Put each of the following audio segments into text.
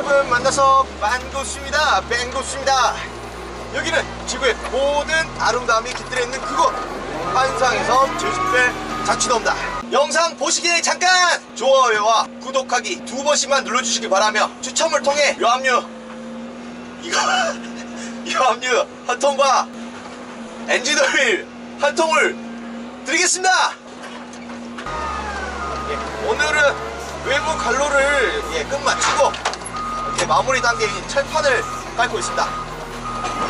여러분 만나서 반갑습니다. 뱅갑습니다. 여기는 지구의 모든 아름다움이 깃들어 있는 그곳 한상에서 제주도의 자취도입니다. 영상 보시기 전에 잠깐 좋아요와 구독하기 두 번씩만 눌러주시기 바라며 추첨을 통해 요압류 이거 요압류 한 통과 엔진오일 한 통을 드리겠습니다. 예, 오늘은 외부 갈로를 예, 끝마치고 이렇게 마무리 단계인 철판을 깔고 있습니다.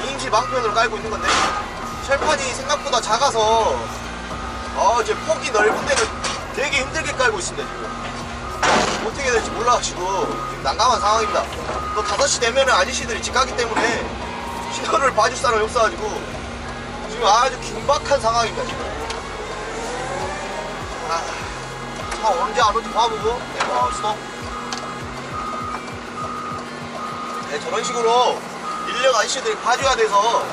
임시 방편으로 깔고 있는 건데 철판이 생각보다 작아서 어, 이제 폭이 넓은 데는 되게 힘들게 깔고 있습니다. 지금. 어떻게 될지 몰라가지고 지금 난감한 상황입니다. 또 5시 되면은 아저씨들이 집 가기 때문에 신호를 봐줄 사람이 없어가지고 지금 아주 긴박한 상황입니다. 지금. 차 언제 안 오지 봐보고? 네, 와 스톱 네, 저런 식으로 인력 아저씨들이 봐줘야 돼서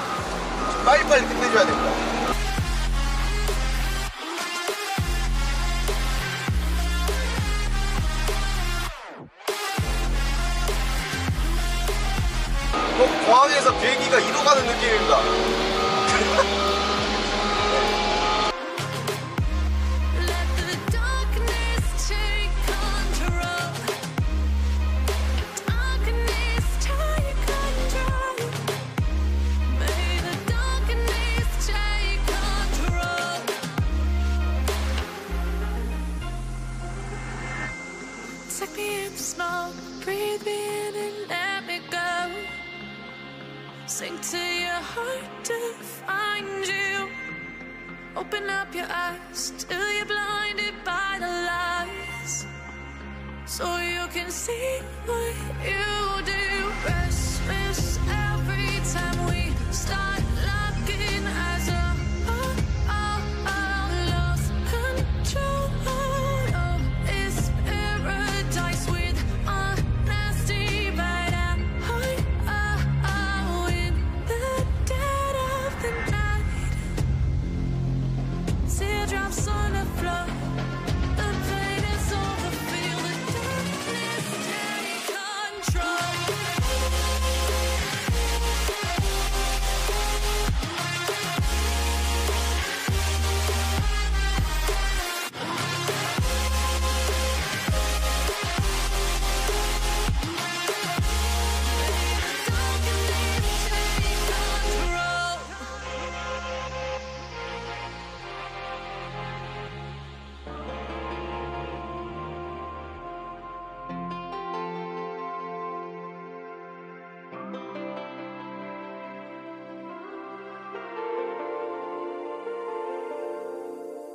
좀 빨리빨리 끝내줘야 됩니다. 꼭 공항에서 비행기가 이로 가는 느낌입니다 smoke, breathe me in and let me go. Sink to your heart to find you. Open up your eyes till you're blinded by the lies. So you can see what you do.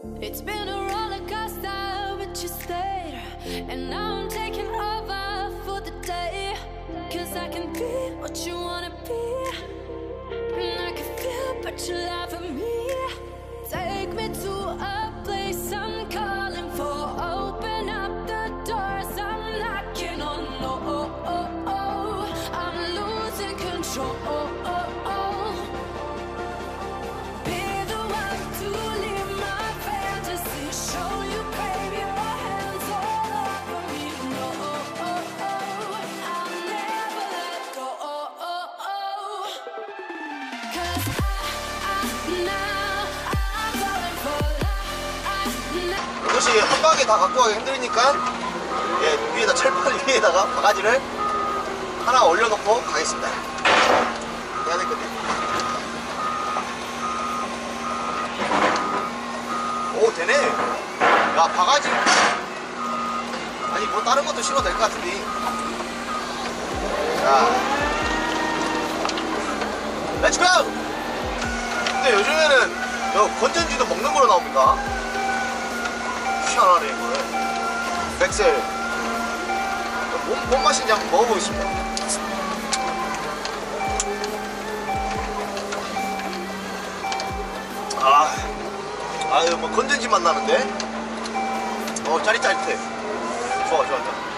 It's been a roller coaster, but you stayed. And now I'm taking over for the day. Cause I can be what you wanna be. And I can feel, but you me. 이것이 한 방에 다 갖고 가기 힘드니까 예, 위에다 철판 위에다가 바가지를 하나 올려놓고 가겠습니다. 해야 될 건데. 오 되네. 야 바가지. 아니 뭐 다른 것도 실어도 될 것 같은데. 자. 렛츠고 근데 요즘에는 저 건전지도 먹는 거로 나옵니까? 희한하네 이거는. 백셀. 뭔, 뭔 맛인지 한번 먹어보겠습니다. 아, 아유 뭐 건전지 맛 나는데? 어 짜릿짜릿해. 좋아 좋아 좋아